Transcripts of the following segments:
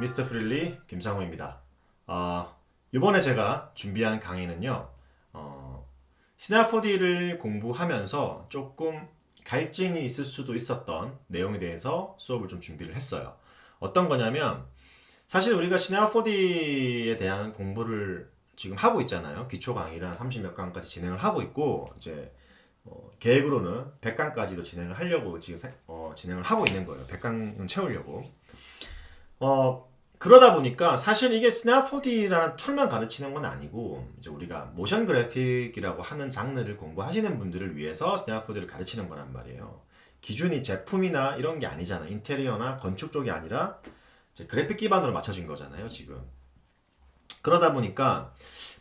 미스터 프릴리 김상호입니다. 어, 이번에 제가 준비한 강의는요. 어, 시나포디를 공부하면서 조금 갈증이 있을 수도 있었던 내용에 대해서 수업을 좀 준비를 했어요. 어떤 거냐면 사실 우리가 시나포디에 대한 공부를 지금 하고 있잖아요. 기초 강의를 한 30몇 강까지 진행을 하고 있고 이제 어, 계획으로는 100강까지도 진행을 하려고 지금 세- 어, 진행을 하고 있는 거예요. 100강은 채우려고. 어, 그러다 보니까 사실 이게 스냅4D라는 툴만 가르치는 건 아니고 이제 우리가 모션 그래픽이라고 하는 장르를 공부하시는 분들을 위해서 스냅4D를 가르치는 거란 말이에요. 기준이 제품이나 이런 게 아니잖아. 인테리어나 건축 쪽이 아니라 그래픽 기반으로 맞춰진 거잖아요, 지금. 그러다 보니까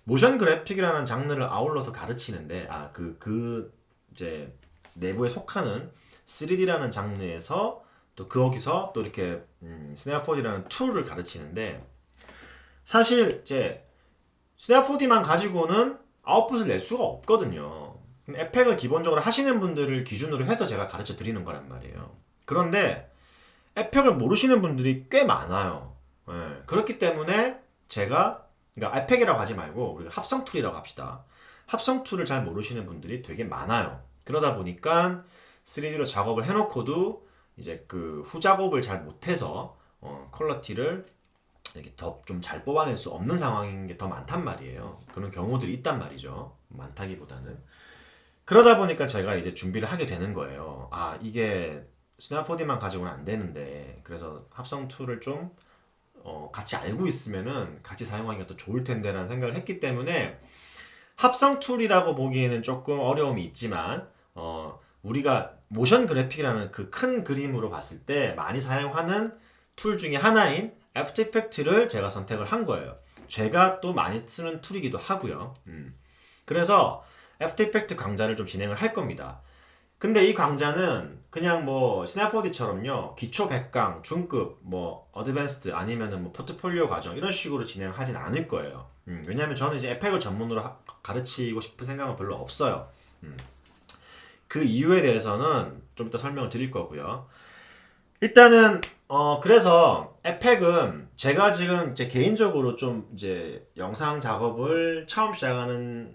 모션 그래픽이라는 장르를 아울러서 가르치는데 아그그 이제 내부에 속하는 3D라는 장르에서 또 거기서 또 이렇게 음, 스냅4D라는 툴을 가르치는데 사실 이제 스냅4D만 가지고는 아웃풋을 낼 수가 없거든요. 에펙을 기본적으로 하시는 분들을 기준으로 해서 제가 가르쳐 드리는 거란 말이에요. 그런데 에펙을 모르시는 분들이 꽤 많아요. 예, 그렇기 때문에 제가 그러니까 에펙이라고 하지 말고 우리가 합성 툴이라고 합시다. 합성 툴을 잘 모르시는 분들이 되게 많아요. 그러다 보니까 3D로 작업을 해놓고도 이제 그 후작업을 잘 못해서 어, 퀄러티를 이렇게 더 좀 잘 뽑아낼 수 없는 상황인 게 더 많단 말이에요. 그런 경우들이 있단 말이죠. 많다기보다는. 그러다 보니까 제가 이제 준비를 하게 되는 거예요. 아, 이게 스냅4D만 가지고는 안 되는데, 그래서 합성 툴을 좀 어, 같이 알고 있으면은 같이 사용하기가 더 좋을 텐데라는 생각을 했기 때문에 합성 툴이라고 보기에는 조금 어려움이 있지만 어, 우리가 모션 그래픽이라는 그 큰 그림으로 봤을 때 많이 사용하는 툴 중에 하나인 애프터 이펙트를 제가 선택을 한 거예요. 제가 또 많이 쓰는 툴이기도 하고요. 음. 그래서 애프터 이펙트 강좌를 좀 진행을 할 겁니다. 근데 이 강좌는 그냥 뭐 시나포디처럼요 기초 100강, 중급, 뭐 어드밴스드 아니면은 뭐 포트폴리오 과정 이런 식으로 진행하진 않을 거예요. 음, 왜냐하면 저는 이제 에펙을 전문으로 하- 가르치고 싶은 생각은 별로 없어요. 음. 그 이유에 대해서는 좀 이따 설명을 드릴 거고요. 일단은 어 그래서 에펙은 제가 지금 제 개인적으로 좀 이제 영상 작업을 처음 시작하는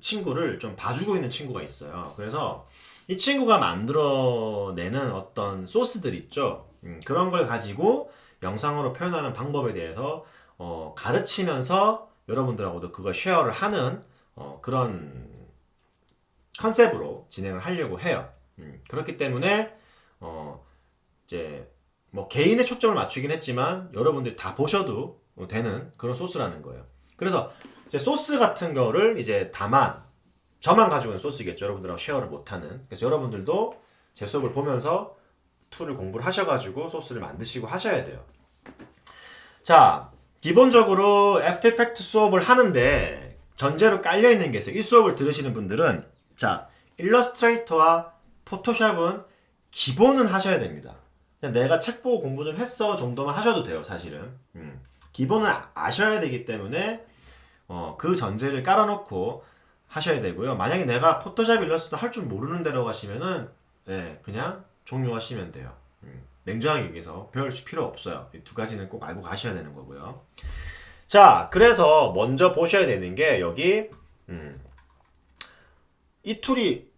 친구를 좀 봐주고 있는 친구가 있어요. 그래서 이 친구가 만들어내는 어떤 소스들 있죠. 음, 그런 걸 가지고 영상으로 표현하는 방법에 대해서 어, 가르치면서 여러분들하고도 그걸 쉐어를 하는 어, 그런 컨셉으로 진행을 하려고 해요. 음, 그렇기 때문에 어, 이제 뭐 개인의 초점을 맞추긴 했지만 여러분들이 다 보셔도 되는 그런 소스라는 거예요. 그래서 이제 소스 같은 거를 이제 다만 저만 가지고 있는 소스겠죠. 여러분들하고 쉐어를 못하는. 그래서 여러분들도 제 수업을 보면서 툴을 공부를 하셔가지고 소스를 만드시고 하셔야 돼요. 자, 기본적으로 애프터 이펙트 수업을 하는데 전제로 깔려 있는 게 있어요. 이 수업을 들으시는 분들은 자, 일러스트레이터와 포토샵은 기본은 하셔야 됩니다. 그냥 내가 책 보고 공부 좀 했어 정도만 하셔도 돼요, 사실은. 음. 기본은 아- 아셔야 되기 때문에 어, 그 전제를 깔아놓고 하셔야 되고요. 만약에 내가 포토샵 일러스트 할줄 모르는 데로 가시면은 네, 그냥 종료하시면 돼요. 음, 냉정하게 얘기해서 별 필요 없어요. 이두 가지는 꼭 알고 가셔야 되는 거고요. 자, 그래서 먼저 보셔야 되는 게 여기 음, 이 툴이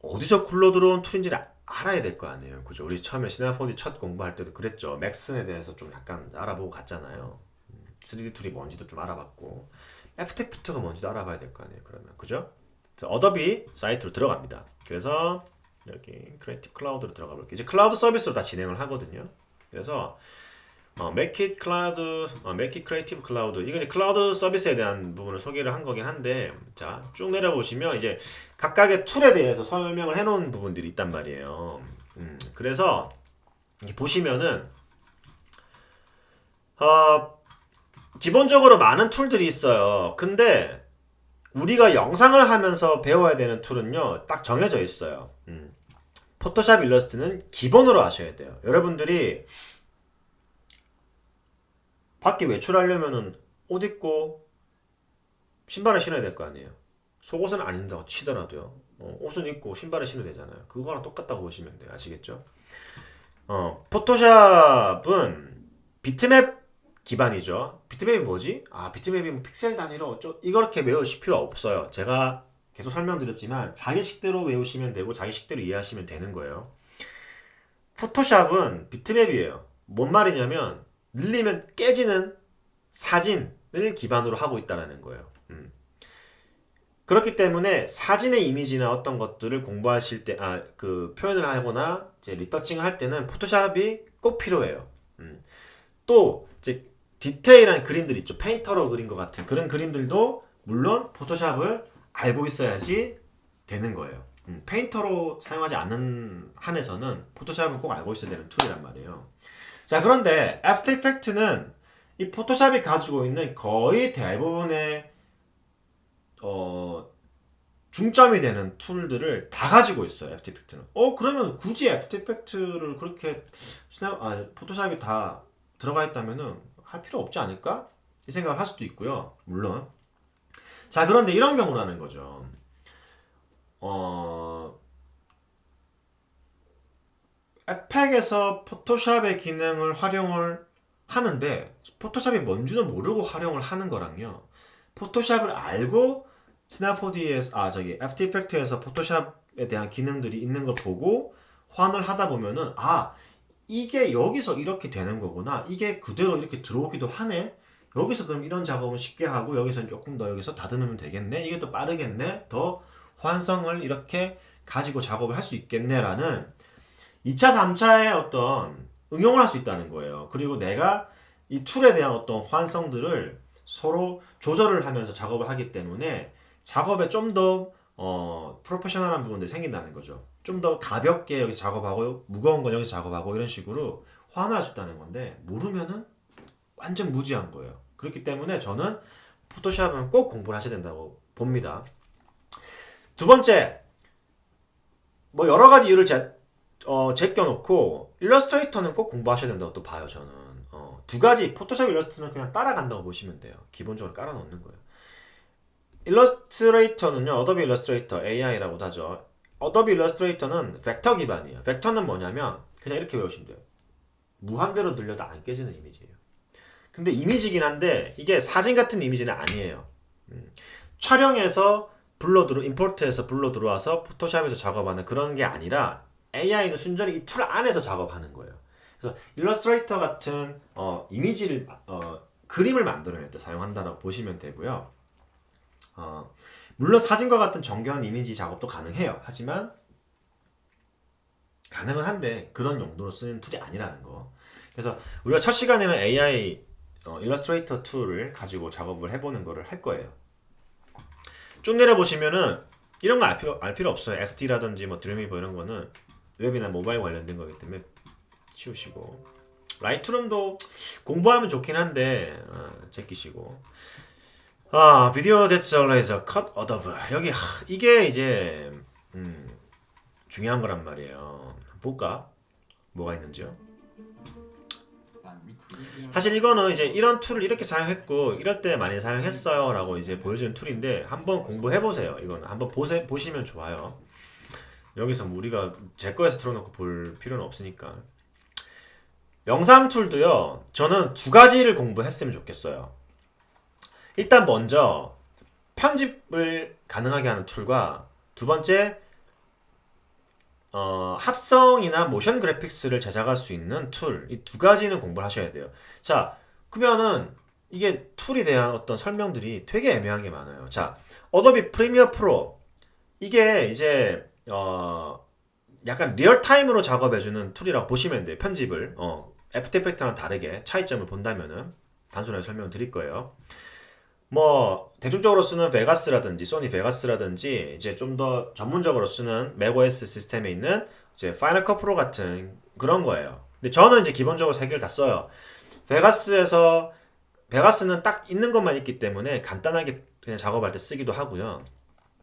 어디서 굴러 들어온 툴인지를 아- 알아야 될 거 아니에요. 그죠? 우리 처음에 시나포디 첫 공부할 때도 그랬죠. 맥슨에 대해서 좀 약간 알아보고 갔잖아요. 음, 3D 툴이 뭔지도 좀 알아봤고 애프터 이펙트가 뭔지도 알아봐야 될 거 아니에요. 그러면 그죠? 어도비 사이트로 들어갑니다. 그래서 여기 크리에이티브 클라우드로 들어가 볼게요. 이제 클라우드 서비스로 다 진행을 하거든요. 그래서 어, it Cloud, 어, it Creative Cloud. 이거 이제 클라우드 서비스에 대한 부분을 소개를 한 거긴 한데, 자, 쭉 내려보시면 이제 각각의 툴에 대해서 설명을 해놓은 부분들이 있단 말이에요. 음, 그래서 보시면은, 어, 기본적으로 많은 툴들이 있어요. 근데 우리가 영상을 하면서 배워야 되는 툴은요, 딱 정해져 있어요. 음. 포토샵 일러스트는 기본으로 하셔야 돼요. 여러분들이 밖에 외출하려면은 옷 입고 신발을 신어야 될 거 아니에요. 속옷은 안 입는다고 치더라도요. 어, 옷은 입고 신발을 신어야 되잖아요. 그거랑 똑같다고 보시면 돼요. 아시겠죠? 어, 포토샵은 비트맵 기반이죠. 비트맵이 뭐지? 아, 비트맵이 뭐 픽셀 단위로 어쩌 이렇게 외우실 필요 없어요. 제가 계속 설명드렸지만 자기 식대로 외우시면 되고 자기 식대로 이해하시면 되는 거예요. 포토샵은 비트맵이에요. 뭔 말이냐면 늘리면 깨지는 사진을 기반으로 하고 있다는 거예요. 음. 그렇기 때문에 사진의 이미지나 어떤 것들을 공부하실 때, 아, 그 표현을 하거나 이제 리터칭을 할 때는 포토샵이 꼭 필요해요. 음. 또 이제 디테일한 그림들 있죠. 페인터로 그린 것 같은 그런 그림들도 물론 포토샵을 알고 있어야지 되는 거예요. 음, 페인터로 사용하지 않는 한에서는 포토샵은 꼭 알고 있어야 되는 툴이란 말이에요. 자, 그런데 애프터 이펙트는 이 포토샵이 가지고 있는 거의 대부분의 어, 중점이 되는 툴들을 다 가지고 있어요. 애프터 이펙트는. 어, 그러면 굳이 애프터 이펙트를 그렇게 아, 포토샵이 다 들어가 있다면은 할 필요 없지 않을까? 이 생각을 할 수도 있고요. 물론. 자, 그런데 이런 경우라는 거죠. 어, 에펙에서 포토샵의 기능을 활용을 하는데 포토샵이 뭔지는 모르고 활용을 하는 거랑요. 포토샵을 알고 스냅4D에서 아 저기 애프터 이펙트에서 포토샵에 대한 기능들이 있는 걸 보고 환을 하다 보면은 아 이게 여기서 이렇게 되는 거구나. 이게 그대로 이렇게 들어오기도 하네. 여기서 그럼 이런 작업은 쉽게 하고 여기서 조금 더 여기서 다듬으면 되겠네. 이게 더 빠르겠네. 더 환성을 이렇게 가지고 작업을 할 수 있겠네라는 2차, 3차의 어떤 응용을 할 수 있다는 거예요. 그리고 내가 이 툴에 대한 어떤 환성들을 서로 조절을 하면서 작업을 하기 때문에 작업에 좀더 어, 프로페셔널한 부분들이 생긴다는 거죠. 좀 더 가볍게 여기 작업하고 무거운 건 여기서 작업하고 이런 식으로 환을 할 수 있다는 건데 모르면은 완전 무지한 거예요. 그렇기 때문에 저는 포토샵은 꼭 공부를 하셔야 된다고 봅니다. 두 번째, 뭐 여러 가지 이유를 제, 어, 제껴놓고 일러스트레이터는 꼭 공부하셔야 된다고 또 봐요 저는. 어, 두 가지 포토샵 일러스트는 그냥 따라간다고 보시면 돼요. 기본적으로 깔아 놓는 거예요. 일러스트레이터는요, 어도비 일러스트레이터 AI라고도 하죠. 어도비 일러스트레이터는 벡터 기반이에요. 벡터는 뭐냐면 그냥 이렇게 외우시면 돼요. 무한대로 늘려도 안 깨지는 이미지예요. 근데 이미지긴 한데 이게 사진 같은 이미지는 아니에요. 음. 촬영해서 불러 들어 임포트해서 불러 들어와서 포토샵에서 작업하는 그런 게 아니라 AI는 순전히 이 툴 안에서 작업하는 거예요. 그래서 일러스트레이터 같은 어, 이미지를 어, 그림을 만들어낼 때 사용한다라고 보시면 되고요. 어, 물론 사진과 같은 정교한 이미지 작업도 가능해요. 하지만 가능은 한데 그런 용도로 쓰는 툴이 아니라는 거. 그래서 우리가 첫 시간에는 AI 어, 일러스트레이터 툴을 가지고 작업을 해보는 거를 할 거예요. 쭉 내려보시면은 이런 거 알 필요, 알 필요 없어요. XD라든지 뭐 드림위버 이런 거는 웹이나 모바일 관련된 거기 때문에 치우시고 라이트룸도 공부하면 좋긴 한데 어, 제끼시고 아 비디오 데스얼라이저 컷 어더브 여기 하, 이게 이제 음, 중요한 거란 말이에요. 볼까? 뭐가 있는지요? 사실 이거는 이제 이런 툴을 이렇게 사용했고 이럴 때 많이 사용했어요 라고 이제 보여주는 툴인데 한번 공부해 보세요 이거는 한번 보세, 보시면 좋아요 여기서 뭐 우리가 제 거에서 틀어놓고 볼 필요는 없으니까 영상 툴도요 저는 두 가지를 공부했으면 좋겠어요 일단 먼저 편집을 가능하게 하는 툴과 두 번째 어, 합성이나 모션 그래픽스를 제작할 수 있는 툴, 이 두 가지는 공부를 하셔야 돼요. 자, 그러면은 이게 툴에 대한 어떤 설명들이 되게 애매한 게 많아요. 자, 어도비 프리미어 프로 이게 이제 어, 약간 리얼타임으로 작업해주는 툴이라고 보시면 돼요. 편집을 어, 애프터 이펙트랑 다르게 차이점을 본다면은 단순하게 설명을 드릴 거예요. 뭐 대중적으로 쓰는 베가스라든지 소니 베가스라든지 이제 좀 더 전문적으로 쓰는 맥OS 시스템에 있는 이제 파이널 컷 프로 같은 그런 거예요. 근데 저는 이제 기본적으로 세 개를 다 써요. 베가스에서 베가스는 딱 있는 것만 있기 때문에 간단하게 그냥 작업할 때 쓰기도 하고요.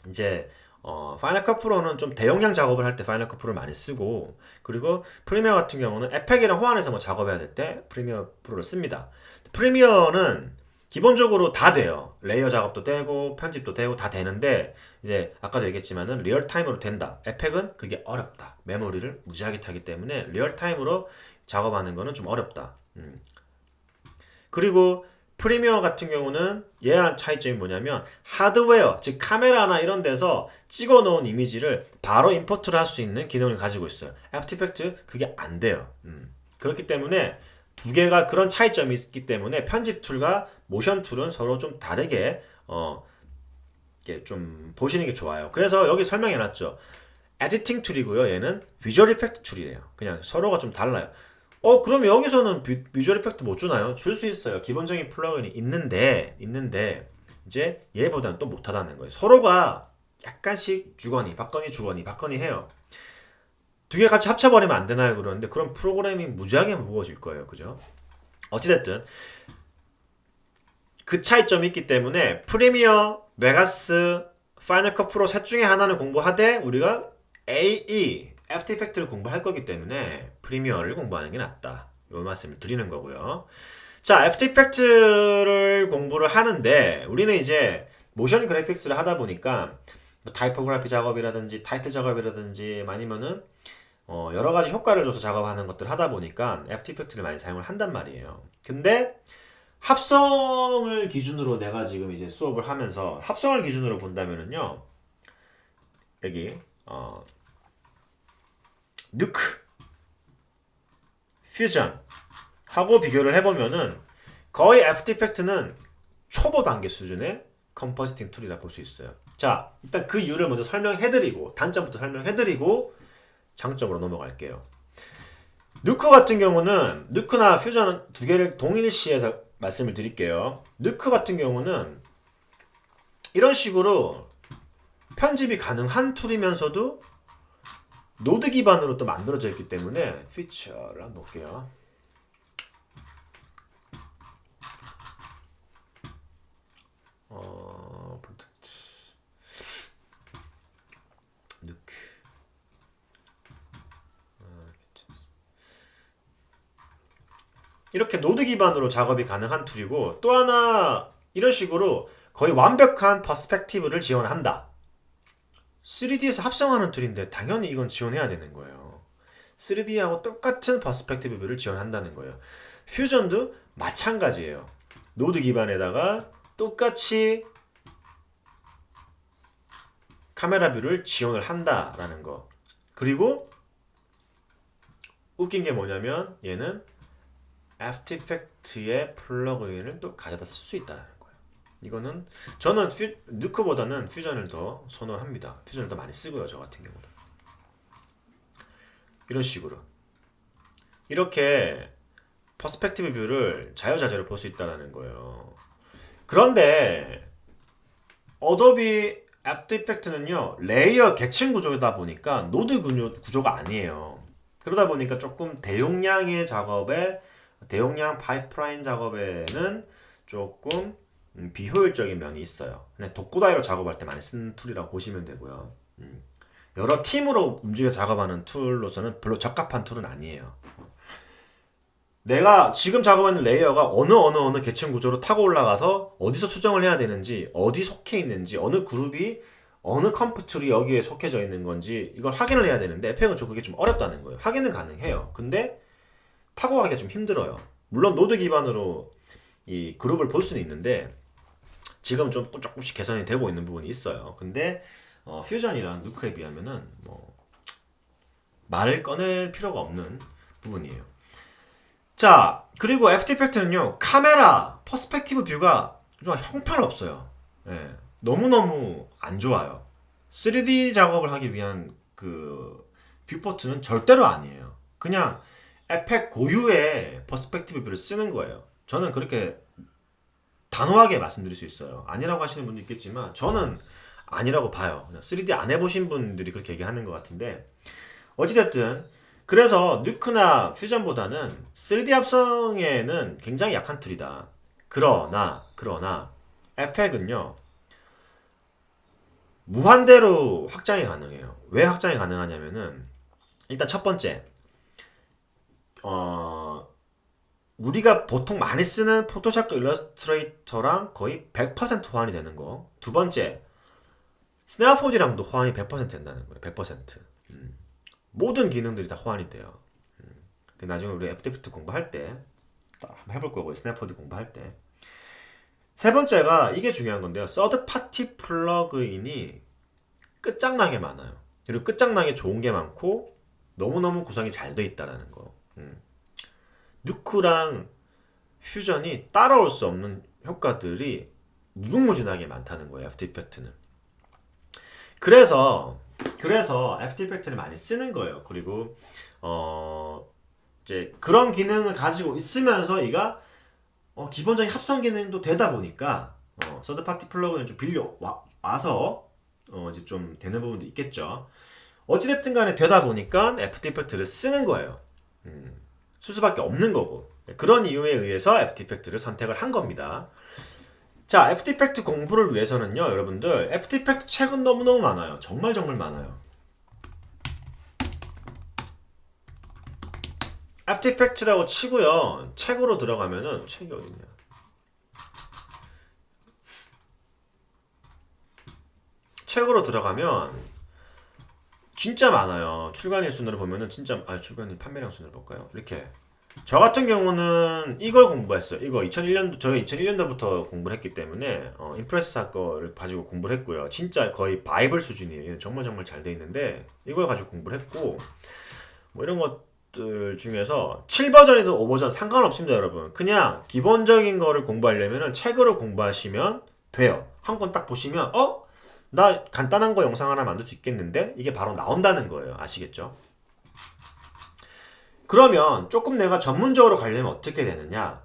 이제 어, 파이널 컷 프로는 좀 대용량 작업을 할 때 파이널 컷 프로를 많이 쓰고 그리고 프리미어 같은 경우는 에펙이랑 호환해서 뭐 작업해야 될 때 프리미어 프로를 씁니다. 프리미어는 기본적으로 다 돼요. 레이어 작업도 되고 편집도 되고 다 되는데 이제 아까도 얘기했지만은 리얼타임으로 된다. 에펙은 그게 어렵다. 메모리를 무지하게 타기 때문에 리얼타임으로 작업하는 거는 좀 어렵다. 음. 그리고 프리미어 같은 경우는 얘랑 차이점이 뭐냐면 하드웨어, 즉 카메라나 이런 데서 찍어 놓은 이미지를 바로 임포트를 할 수 있는 기능을 가지고 있어요. 애프터 이펙트 그게 안 돼요. 음. 그렇기 때문에 두 개가 그런 차이점이 있기 때문에 편집 툴과 모션 툴은 서로 좀 다르게 어, 이렇게 좀 보시는 게 좋아요. 그래서 여기 설명해 놨죠. 에디팅 툴이고요. 얘는 비주얼 이펙트 툴이래요. 그냥 서로가 좀 달라요. 어, 그럼 여기서는 비, 비주얼 이펙트 못 주나요? 줄 수 있어요. 기본적인 플러그인이 있는데, 있는데, 이제 얘보다는 또 못하다는 거예요. 서로가 약간씩 주거니, 받거니, 주거니, 받거니 해요. 두 개 같이 합쳐버리면 안 되나요? 그러는데, 그런 프로그램이 무지하게 무거워질 거예요. 그죠? 어찌됐든, 그 차이점이 있기 때문에, 프리미어, 메가스, 파이널 컷 프로 셋 중에 하나는 공부하되, 우리가 AE, 애프터 이펙트를 공부할 거기 때문에 프리미어를 공부하는 게 낫다. 이 말씀을 드리는 거고요. 자, 애프터 이펙트를 공부를 하는데 우리는 이제 모션 그래픽스를 하다 보니까 뭐 타이포그래피 작업이라든지 타이틀 작업이라든지 아니면은 어, 여러 가지 효과를 줘서 작업하는 것들 하다 보니까 애프터 이펙트를 많이 사용을 한단 말이에요. 근데 합성을 기준으로 내가 지금 이제 수업을 하면서 합성을 기준으로 본다면은요. 여기 어, 누크, 퓨전 하고 비교를 해보면은 거의 애프터 이펙트는 초보 단계 수준의 컴포지팅 툴이라 볼 수 있어요. 자, 일단 그 이유를 먼저 설명해드리고 단점부터 설명해드리고 장점으로 넘어갈게요. 누크 같은 경우는 누크나 퓨전 두 개를 동일시해서 말씀을 드릴게요. 누크 같은 경우는 이런 식으로 편집이 가능한 툴이면서도 노드 기반으로 또 만들어져 있기 때문에 피처를 한번 볼게요. 어, 누크 이렇게 노드 기반으로 작업이 가능한 툴이고 또 하나 이런 식으로 거의 완벽한 퍼스펙티브를 지원한다. 3D에서 합성하는 툴인데 당연히 이건 지원해야 되는 거예요. 3D하고 똑같은 퍼스펙티브 뷰를 지원한다는 거예요. 퓨전도 마찬가지예요. 노드 기반에다가 똑같이 카메라 뷰를 지원을 한다라는 거. 그리고 웃긴 게 뭐냐면 얘는 애프터 이펙트의 플러그인을 또 가져다 쓸수 거예요. 이거는 저는 퓨, 누크보다는 퓨전을 더 선호합니다. 퓨전을 더 많이 쓰고요, 저 같은 경우는. 이런 식으로. 이렇게 퍼스펙티브 뷰를 자유자재로 볼 수 있다는 거예요. 그런데 어도비 애프터 이펙트는요 레이어 계층 구조다 보니까 노드 구조, 구조가 아니에요. 그러다 보니까 조금 대용량의 작업에 대용량 파이프라인 작업에는 조금 음, 비효율적인 면이 있어요. 그냥 독고다이로 작업할 때 많이 쓰는 툴이라고 보시면 되고요. 음, 여러 팀으로 움직여 작업하는 툴로서는 별로 적합한 툴은 아니에요. 내가 지금 작업하는 레이어가 어느 어느 어느 계층 구조로 타고 올라가서 어디서 수정을 해야 되는지 어디 속해 있는지 어느 그룹이 어느 컴퓨터이 여기에 속해져 있는 건지 이걸 확인을 해야 되는데 에펙은 좀 그게 좀 어렵다는 거예요. 확인은 가능해요. 근데 타고 가기가 좀 힘들어요. 물론 노드 기반으로 이 그룹을 볼 수는 있는데 지금 좀 조금씩 개선이 되고 있는 부분이 있어요. 근데 어, 퓨전이랑 누크에 비하면은 뭐 말을 꺼낼 필요가 없는 부분이에요. 자, 그리고 애프터 이펙트는요, 카메라, 퍼스펙티브 뷰가 좀 형편없어요. 예, 너무너무 안 좋아요. 3D 작업을 하기 위한 그 뷰포트는 절대로 아니에요. 그냥 에펙 고유의 퍼스펙티브 뷰를 쓰는 거예요. 저는 그렇게 단호하게 말씀드릴 수 있어요. 아니라고 하시는 분도 있겠지만, 저는 아니라고 봐요. 3D 안 해보신 분들이 그렇게 얘기하는 것 같은데, 어찌됐든, 그래서 누크나 퓨전보다는 3D 합성에는 굉장히 약한 툴이다. 그러나 그러나 에펙은요 무한대로 확장이 가능해요. 왜 확장이 가능하냐면은 일단 첫 번째 어 우리가 보통 많이 쓰는 포토샵과 일러스트레이터랑 거의 100% 호환이 되는 거. 두 번째 스냅포디랑도 호환이 100% 된다는 거예요. 100%. 음. 모든 기능들이 다 호환이 돼요. 음. 나중에 우리 이펙트 공부할 때 한번 해볼 거고요. 스냅포드 공부할 때. 세 번째가 이게 중요한 건데요. 서드 파티 플러그인이 끝장나게 많아요. 그리고 끝장나게 좋은 게 많고 너무너무 구성이 잘 돼 있다라는 거. 음. 누크랑 퓨전이 따라올 수 없는 효과들이 무궁무진하게 많다는 거예요. 애프터 이펙트는. 그래서 그래서 애프터 이펙트를 많이 쓰는 거예요. 그리고 어 이제 그런 기능을 가지고 있으면서 이가 어, 기본적인 합성 기능도 되다 보니까 어, 서드 파티 플러그인 좀 빌려 와, 와서 어, 이제 좀 되는 부분도 있겠죠. 어찌됐든 간에 되다 보니까 애프터 이펙트를 쓰는 거예요. 음, 쓸 수밖에 없는 거고. 그런 이유에 의해서 애프터 이펙트를 선택을 한 겁니다. 자, 애프터 이펙트 공부를 위해서는요, 여러분들, 애프터 이펙트 책은 너무너무 많아요. 정말 정말 많아요. 애프터 이펙트라고 치고요, 책으로 들어가면은, 책이 어딨냐. 책으로 들어가면, 진짜 많아요. 출간일 순으로 보면은 진짜 아 출간일 판매량 순으로 볼까요? 이렇게 저 같은 경우는 이걸 공부했어요. 이거 2001년도 저희 2001년도부터 공부를 했기 때문에 어, 임프레스사 거를 가지고 공부를 했고요. 진짜 거의 바이블 수준이에요. 정말 정말 잘 돼 있는데 이걸 가지고 공부를 했고 뭐 이런 것들 중에서 7버전이든 5버전 상관없습니다, 여러분. 그냥 기본적인 거를 공부하려면은 책으로 공부하시면 돼요. 한 권 딱 보시면 어? 나 간단한 거 영상 하나 만들 수 있겠는데? 이게 바로 나온다는 거예요. 아시겠죠? 그러면 조금 내가 전문적으로 가려면 어떻게 되느냐?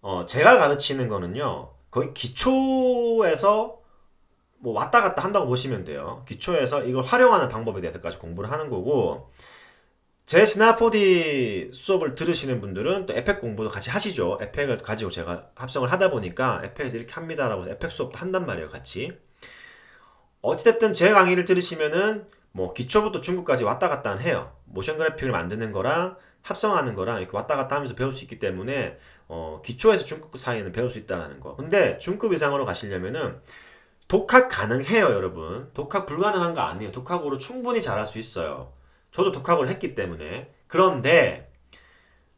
어, 제가 가르치는 거는요, 거의 기초에서 뭐 왔다 갔다 한다고 보시면 돼요. 기초에서 이걸 활용하는 방법에 대해서까지 공부를 하는 거고, 제 스나포디 수업을 들으시는 분들은 또 에펙 공부도 같이 하시죠. 에펙을 가지고 제가 합성을 하다 보니까 에펙에서 이렇게 합니다라고 에펙 수업도 한단 말이에요, 같이. 어찌됐든 제 강의를 들으시면은 뭐 기초부터 중급까지 왔다 갔다 해요. 모션 그래픽을 만드는 거랑 합성하는 거랑 이렇게 왔다 갔다 하면서 배울 수 있기 때문에 어, 기초에서 중급 사이에는 배울 수 있다는 거. 근데 중급 이상으로 가시려면은 독학 가능해요, 여러분. 독학 불가능한 거 아니에요. 독학으로 충분히 잘할 수 있어요. 저도 독학을 했기 때문에. 그런데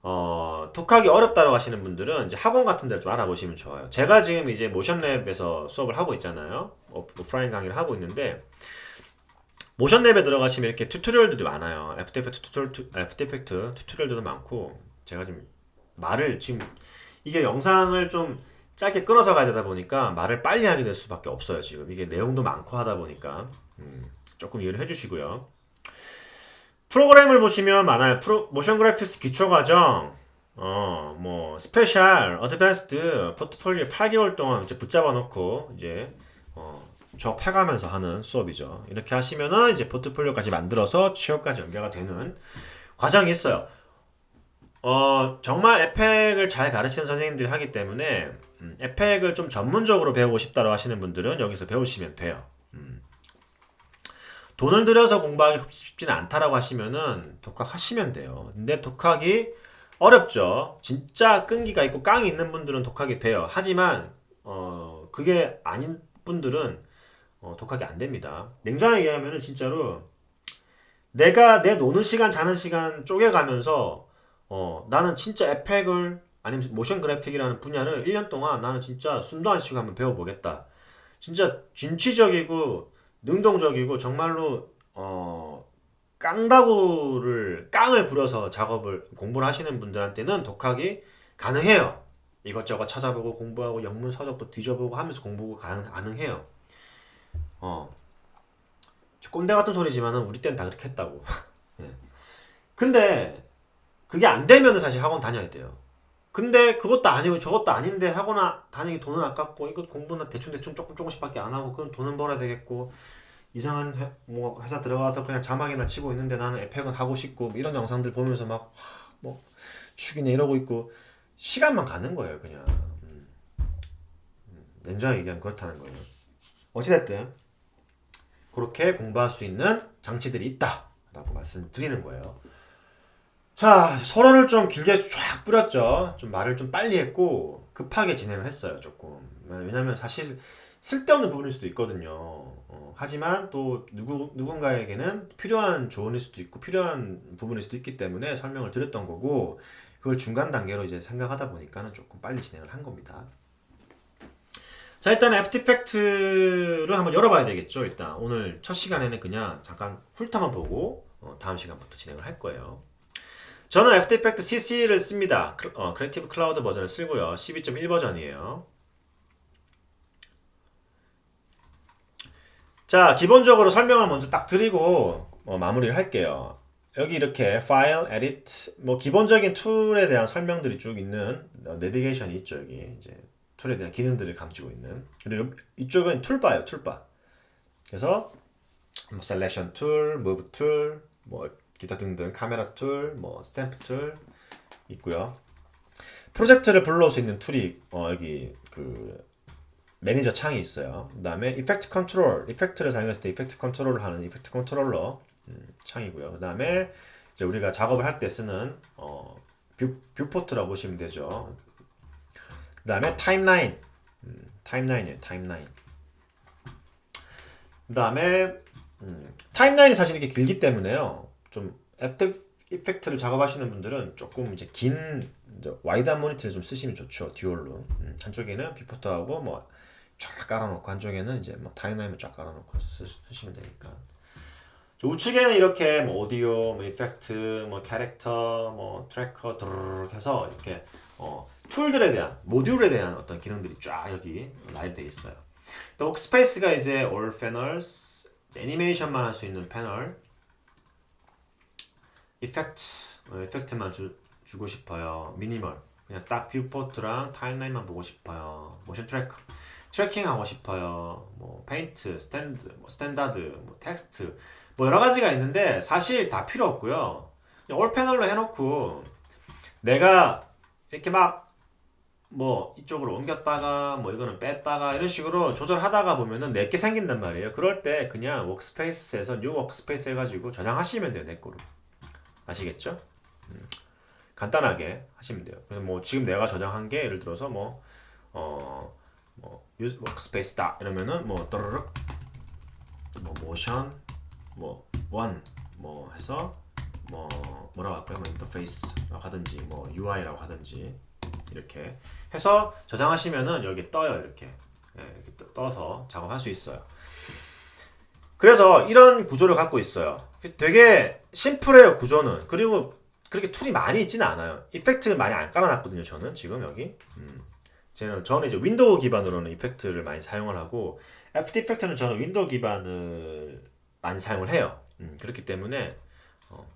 어, 독학이 어렵다고 하시는 분들은 이제 학원 같은 데를 좀 알아보시면 좋아요. 제가 지금 이제 모션랩에서 수업을 하고 있잖아요. 오- 오프라인 강의를 하고 있는데 모션랩에 들어가시면 이렇게 튜토리얼들이 많아요. 애프터 이펙트 튜토리얼, 튜토리얼들도 많고 제가 지금 말을 지금 이게 영상을 좀 짧게 끊어서 가야 되다 보니까 말을 빨리 하게 될 수밖에 없어요. 지금 이게 내용도 많고 하다 보니까 음, 조금 이해를 해주시고요. 프로그램을 보시면 많아요. 프로, 모션 그래픽스 기초 과정, 어, 뭐, 스페셜, 어드밴스드, 포트폴리오 8개월 동안 이제 붙잡아 놓고, 이제, 어, 적해가면서 하는 수업이죠. 이렇게 하시면은 이제 포트폴리오까지 만들어서 취업까지 연계가 되는 과정이 있어요. 어, 정말 에펙을 잘 가르치는 선생님들이 하기 때문에, 음, 에펙을 좀 전문적으로 배우고 싶다고 하시는 분들은 여기서 배우시면 돼요. 돈을 들여서 공부하기 쉽지는 않다라고 하시면은 독학 하시면 돼요. 근데 독학이 어렵죠. 진짜 끈기가 있고 깡이 있는 분들은 독학이 돼요. 하지만 어 그게 아닌 분들은 어, 독학이 안 됩니다. 냉정하게 얘기하면은 진짜로 내가 내 노는 시간 자는 시간 쪼개가면서 어 나는 진짜 에펙을 아니면 모션 그래픽이라는 분야를 1년 동안 나는 진짜 숨도 안 쉬고 한번 배워보겠다. 진짜 진취적이고 능동적이고 정말로 어 깡다구를 깡을 부려서 작업을 공부를 하시는 분들한테는 독학이 가능해요. 이것저것 찾아보고 공부하고 영문 서적도 뒤져보고 하면서 공부가 가능, 가능해요. 어 꼰대 같은 소리지만은 우리 때는 다 그렇게 했다고. 예. 근데 그게 안 되면은 사실 학원 다녀야 돼요. 근데 그것도 아니고 저것도 아닌데 아- 다니기 돈은 아깝고 이것 공부는 대충대충 조금 조금씩밖에 안 하고 그럼 돈은 벌어야 되겠고 이상한 회, 뭐 회사 들어가서 그냥 자막이나 치고 있는데 나는 에펙은 하고 싶고 뭐 이런 영상들 보면서 막뭐 죽이네 이러고 있고 시간만 가는 거예요 그냥. 음. 음, 냉정하게 얘기하면 그렇다는 거예요. 어찌됐든 그렇게 공부할 수 있는 장치들이 있다 라고 말씀드리는 거예요 자, 서론을 좀 길게 쫙 뿌렸죠. 좀 말을 좀 빨리 했고 급하게 진행을 했어요, 조금. 왜냐면 사실 쓸데없는 부분일 수도 있거든요. 어, 하지만 또 누구 누군가에게는 필요한 조언일 수도 있고 필요한 부분일 수도 있기 때문에 설명을 드렸던 거고 그걸 중간 단계로 이제 생각하다 보니까는 조금 빨리 진행을 한 겁니다. 자 일단 이펙트를 한번 열어봐야 되겠죠. 일단 오늘 첫 시간에는 그냥 잠깐 훑어만 보고 어, 다음 시간부터 진행을 할 거예요. 저는 애프터 이펙트 CC를 씁니다. 크- 어, 크리에이티브 클라우드 버전을 쓰고요. 12.1 버전이에요. 자, 기본적으로 설명을 먼저 딱 드리고 어, 마무리를 할게요. 여기 이렇게 파일, 에디트, 뭐 기본적인 툴에 대한 설명들이 쭉 있는 어, 내비게이션이 있죠. 여기 이제 툴에 대한 기능들을 감지고 있는. 그리고 이쪽은 툴바예요. 툴바. 그래서 뭐 무브 툴, 뭐 기타 등등 카메라 툴, 뭐 스탬프 툴 있고요. 프로젝트를 불러올 수 있는 툴이 어, 여기 그 매니저 창이 있어요. 그 다음에 이펙트 컨트롤, 이펙트를 사용했을 때 이펙트 컨트롤을 하는 이펙트 컨트롤러 음, 창이고요. 그 다음에 이제 우리가 작업을 할 때 쓰는 어, 뷰, 뷰포트라고 보시면 되죠. 그 다음에 타임라인, 음, 타임라인이에요. 타임라인. 그 다음에 음, 타임라인이 사실 이렇게 길기 때문에요. 좀 애프터 이펙트를 작업하시는 분들은 조금 이제 긴 이제 와이드한 모니터를 좀 쓰시면 좋죠. 듀얼로. 음, 한쪽에는 뷰포트하고 뭐 쫙 깔아놓고 한쪽에는 이제 뭐 타임라인을 쫙 깔아놓고 쓰, 쓰시면 되니까. 저 우측에는 이렇게 뭐 오디오, 뭐 이펙트, 뭐 캐릭터, 뭐 트래커 드르륵 해서 이렇게 어, 툴들에 대한 모듈에 대한 어떤 기능들이 쫙 여기 라이브 돼 있어요. 또 워크스페이스가 이제 all panels 애니메이션만 할 수 있는 패널 이펙트 어, 이펙트만 주, 주고 싶어요. 미니멀 그냥 딱 뷰포트랑 타임라인만 보고 싶어요. 모션 트래커 트래킹 하고 싶어요. 뭐 페인트 스탠드 뭐 스탠다드 뭐 텍스트 뭐 여러 가지가 있는데 사실 다 필요 없고요. 그냥 올 패널로 해놓고 내가 이렇게 막 뭐 이쪽으로 옮겼다가 뭐 이거는 뺐다가 이런 식으로 조절하다가 보면은 내게 생긴단 말이에요. 그럴 때 그냥 워크스페이스에서 뉴 워크스페이스 해가지고 저장하시면 돼요 내 거로. 아시겠죠? 음, 간단하게 하시면 돼요. 그래서 뭐 지금 내가 저장한 게 예를 들어서 뭐 어, 뭐 유- 워크스페이스다 이러면은 뭐 떠르륵 뭐 모션 뭐원뭐 해서 뭐 뭐라고 할까요? 뭐 인터페이스라고 하든지 뭐 UI라고 하든지 이렇게 해서 저장하시면은 여기 떠요 이렇게 예, 이렇게 떠- 떠서 작업할 수 있어요. 그래서 이런 구조를 갖고 있어요. 되게 심플해요 구조는. 그리고 그렇게 툴이 많이 있지는 않아요. 이펙트 많이 안 깔아놨거든요 저는 지금 여기. 음. 저는 저는 이제 윈도우 기반으로는 이펙트를 많이 사용을 하고 애프터 이펙트는 저는 윈도우 기반을 많이 사용을 해요. 음, 그렇기 때문에 어,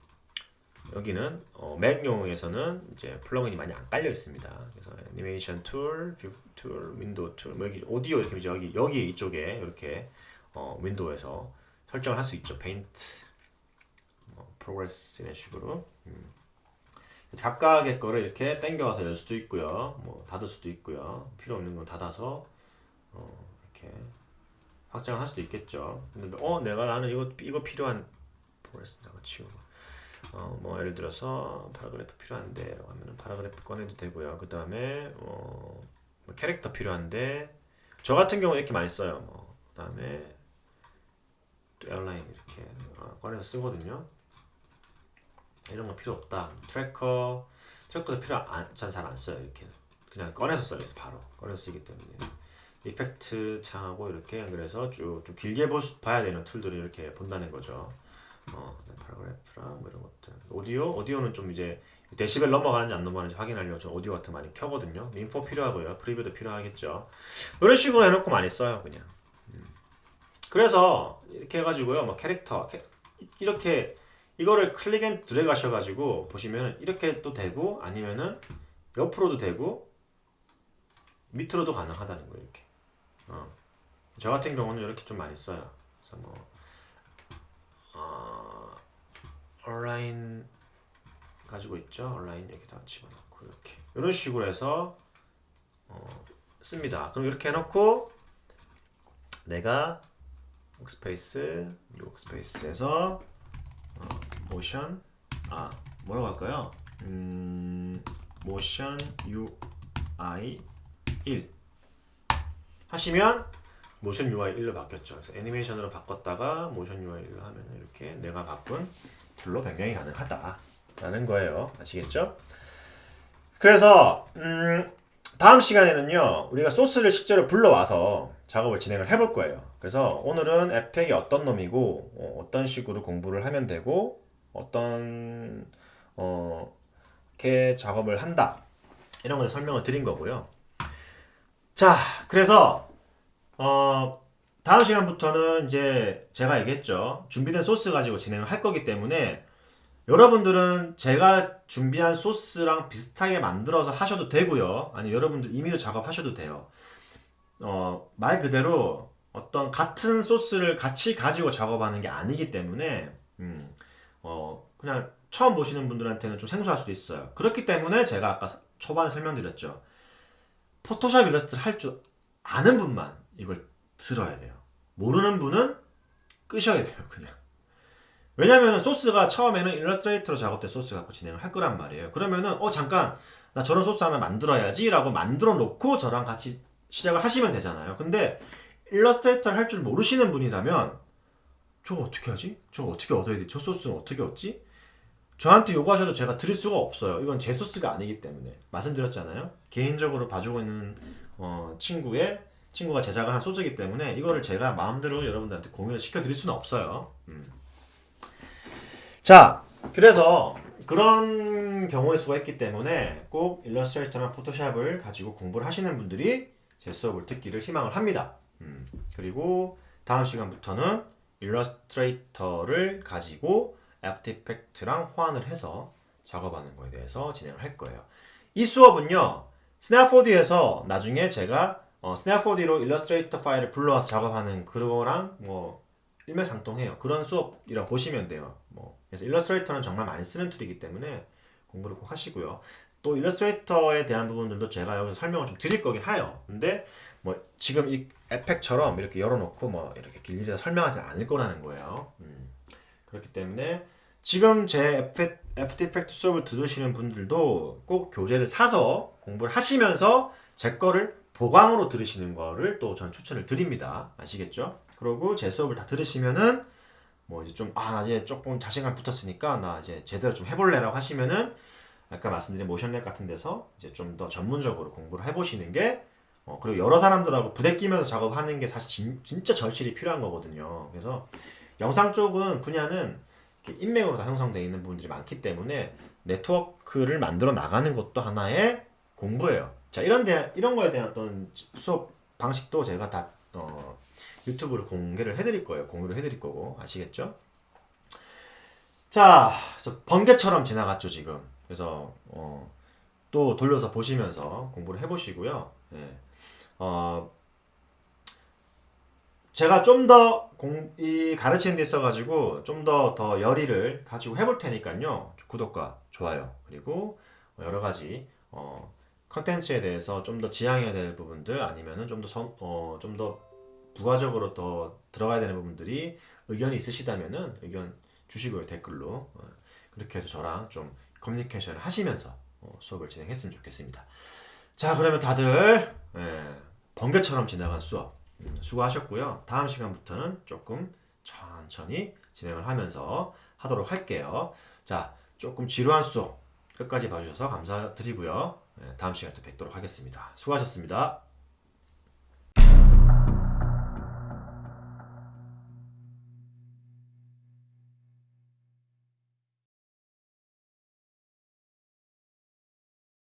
여기는 어, 맥용에서는 이제 플러그인이 많이 안 깔려 있습니다. 그래서 애니메이션 툴, 뷰 툴, 윈도우 툴, 뭐 여기 오디오 이렇게 여기 여기 이쪽에 이렇게 어, 윈도우에서 설정을 할 수 있죠. 페인트, 뭐, 프로그레스 이런 식으로. 음. 각각의 거를 이렇게 당겨와서 열 수도 있고요. 뭐 닫을 수도 있고요. 필요 없는 건 닫아서 어, 이렇게 확장을 할 수도 있겠죠. 근데 어 내가 나는 이거 이거 필요한 프로그레스 내가 치우고 어, 뭐 예를 들어서 파라그래프 필요한데 하면은 파라그래프 꺼내도 되고요. 그 다음에 어, 뭐 캐릭터 필요한데 저 같은 경우 는 이렇게 많이 써요. 뭐 그 다음에 또 에어라인 이렇게 어, 꺼내서 쓰거든요. 이런 거 필요 없다. 트래커 트래커도 필요 안 전 잘 안 써요. 이렇게 그냥 꺼내서 써요. 바로 꺼내서 쓰기 때문에 이펙트 창하고 이렇게 연결해서 쭉 좀 길게 보, 봐야 되는 툴들을 이렇게 본다는 거죠. 어, 파라그래프랑 뭐 이런 것들. 오디오 오디오는 좀 이제 데시벨 넘어가는지 안 넘어가는지 확인하려고 저 오디오 같은 거 많이 켜거든요. 인포 필요하고요. 프리뷰도 필요하겠죠. 이런 식으로 해놓고 많이 써요, 그냥. 음. 그래서 이렇게 해가지고요, 뭐 캐릭터 캐- 이렇게 이거를 클릭 앤 드래그 하셔가지고 보시면 이렇게 또 되고 아니면은 옆으로도 되고 밑으로도 가능하다는 거예요, 이렇게. 어. 저 같은 경우는 이렇게 좀 많이 써요. 그래서 뭐 어, 온라인 가지고 있죠. 온라인 여기다 집어넣고 이렇게 이런 식으로 해서 어, 씁니다. 그럼 이렇게 해놓고 내가 워크스페이스 이 워크스페이스에서 어, 모션 아 뭐라고 할까요? 음, 모션 UI 1 하시면 모션 UI 1로 바뀌었죠. 그래서 애니메이션으로 바꿨다가 모션 UI 1로 하면 이렇게 내가 바꾼 툴로 변경이 가능하다라는 거예요. 아시겠죠? 그래서 음, 다음 시간에는요 우리가 소스를 실제로 불러와서 작업을 진행을 해볼 거예요. 그래서 오늘은 에펙이 어떤 놈이고 어, 떤 식으로 공부를 하면 되고 어떤 어, 이렇게 작업을 한다 이런 걸 설명을 드린 거고요. 자 그래서 어, 다음 시간부터는 이제 제가 얘기했죠 준비된 소스 가지고 진행을 할 거기 때문에 여러분들은 제가 준비한 소스랑 비슷하게 만들어서 하셔도 되고요. 아니 여러분들 임의로 작업하셔도 돼요. 어, 말 그대로 어떤 같은 소스를 같이 가지고 작업하는 게 아니기 때문에 음, 어, 그냥 처음 보시는 분들한테는 좀 생소할 수도 있어요. 그렇기 때문에 제가 아까 초반에 설명드렸죠. 포토샵 일러스트를 할 줄 아는 분만 이걸 들어야 돼요. 모르는 분은 끄셔야 돼요, 그냥. 왜냐면은 소스가 처음에는 일러스트레이터로 작업된 소스 갖고 진행을 할 거란 말이에요. 그러면은 어 잠깐 나 저런 소스 하나 만들어야지 라고 만들어 놓고 저랑 같이 시작을 하시면 되잖아요. 근데 일러스트레이터를 할 줄 모르시는 분이라면 저거 어떻게 하지? 저거 어떻게 얻어야 돼? 저 소스는 어떻게 얻지? 저한테 요구하셔도 제가 드릴 수가 없어요. 이건 제 소스가 아니기 때문에 말씀드렸잖아요. 개인적으로 봐주고 있는 어, 친구의 친구가 제작을 한 소스이기 때문에 이거를 제가 마음대로 여러분들한테 공유를 시켜드릴 수는 없어요. 음. 자, 그래서 그런 경우의 수가 있기 때문에 꼭 일러스트레이터나 포토샵을 가지고 공부를 하시는 분들이 제 수업을 듣기를 희망을 합니다. 음, 그리고 다음 시간부터는 일러스트레이터를 가지고 애프터 이펙트랑 호환을 해서 작업하는 거에 대해서 진행을 할 거예요. 이 수업은요, 스냅4D에서 나중에 제가 어, 스냅4D로 일러스트레이터 파일을 불러와서 작업하는 그거랑 뭐 일맥상통해요. 그런 수업이라 보시면 돼요. 뭐 그래서 일러스트레이터는 정말 많이 쓰는 툴이기 때문에 공부를 꼭 하시고요. 또 일러스트레이터에 대한 부분들도 제가 여기서 설명을 좀 드릴 거긴 해요. 근데 뭐 지금 이 에펙처럼 이렇게 열어놓고 뭐 이렇게 길게 설명하지 않을 거라는 거예요. 음. 그렇기 때문에 지금 제 애프터 이펙트 수업을 들으시는 분들도 꼭 교재를 사서 공부를 하시면서 제 거를 보강으로 들으시는 거를 또전 추천을 드립니다. 아시겠죠? 그리고 제 수업을 다 들으시면은 뭐 이제 좀 아 이제 조금 자신감 붙었으니까 나 이제 제대로 좀 해볼래라고 하시면은 아까 말씀드린 모션랩 같은 데서 이제 좀 더 전문적으로 공부를 해보시는 게 어, 그리고 여러 사람들하고 부대끼면서 작업하는 게 사실 진, 진짜 절실히 필요한 거거든요. 그래서 영상 쪽은 분야는 인맥으로 다 형성되어 있는 부분들이 많기 때문에 네트워크를 만들어 나가는 것도 하나의 공부예요. 자 이런 데 이런 거에 대한 어떤 수업 방식도 제가 다 어, 유튜브를 공개를 해드릴 거예요. 공유를 해드릴 거고 아시겠죠? 자, 번개처럼 지나갔죠 지금. 그래서 어, 또 돌려서 보시면서 공부를 해보시고요. 예. 어, 제가 좀 더 이 가르치는 데 있어가지고 좀더더 열의를 가지고 해볼 테니까요. 구독과 좋아요 그리고 여러 가지 어, 컨텐츠에 대해서 좀 더 지향해야 될 부분들 아니면은 좀더 어, 좀 더 부가적으로 더 들어가야 되는 부분들이 의견이 있으시다면은 의견 주시고요 댓글로 어, 그렇게 해서 저랑 좀 커뮤니케이션을 하시면서 어, 수업을 진행했으면 좋겠습니다. 자 그러면 다들 예, 번개처럼 지나간 수업 음, 수고하셨고요. 다음 시간부터는 조금 천천히 진행을 하면서 하도록 할게요. 자 조금 지루한 수업 끝까지 봐주셔서 감사드리고요. 예, 다음 시간에 또 뵙도록 하겠습니다. 수고하셨습니다.